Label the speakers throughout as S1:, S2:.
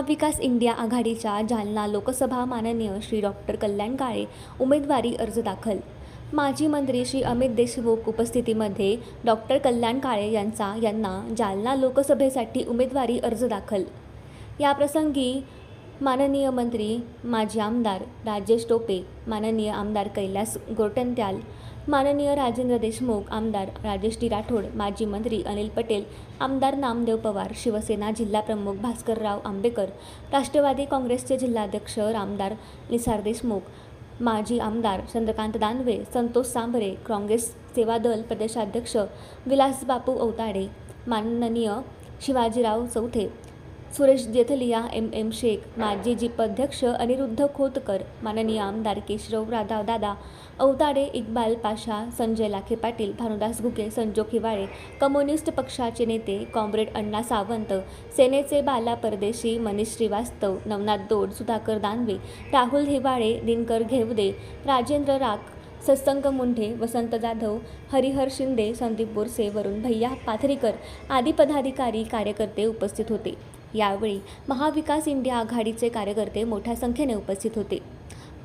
S1: महाविकास India आघाडीच्या जालना लोकसभा माननीय Shri doctor Kalyan Kale उमेदवारी अर्ज दाखल. माजी मंत्री श्री अमित देशमुख उपस्थितीमध्ये डॉक्टर कल्याण काळे यांचा यांना जालना लोकसभेसाठी उमेदवारी अर्ज दाखल. याप्रसंगी माननीय मंत्री माजी आमदार राजेश टोपे माननीय आमदार कैलास गोरटंत्याल माननीय राजेंद्र देशमुख आमदार राजेश टी राठोड माजी मंत्री अनिल पटेल आमदार नामदेव पवार शिवसेना जिल्हाप्रमुख भास्करराव आंबेकर राष्ट्रवादी काँग्रेसचे जिल्हाध्यक्ष आमदार निसार देशमुख माजी आमदार चंद्रकांत दानवे संतोष सांबरे काँग्रेस सेवादल प्रदेशाध्यक्ष विलासबापू औताडे माननीय शिवाजीराव चौथे सुरेश जेथलिया एम. एम. शेख माजी जिपाध्यक्ष अनिरुद्ध खोतकर माननीय आमदार केशव राधा दादा औताडे इक्बाल पाशा संजय लाखे पाटील भानुदास घुके संजोग हिवाळे कम्युनिस्ट पक्षाचे नेते कॉम्रेड अण्णा सावंत सेनेचे बाला परदेशी मनीष श्रीवास्तव नवनाथ दोड सुधाकर दानवे राहुल हिवाळे दिनकर घेवदे राजेंद्र राख सत्संग मुंढे वसंत जाधव हरिहर शिंदे संदीप बोरसे वरुण भैया पाथरीकर आदी पदाधिकारी कार्यकर्ते उपस्थित होते. यावेळी महाविकास इंडिया आघाडीचे कार्यकर्ते मोठ्या संख्येने उपस्थित होते.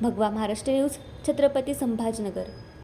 S1: भगवा महाराष्ट्र न्यूज छत्रपती संभाजनगर.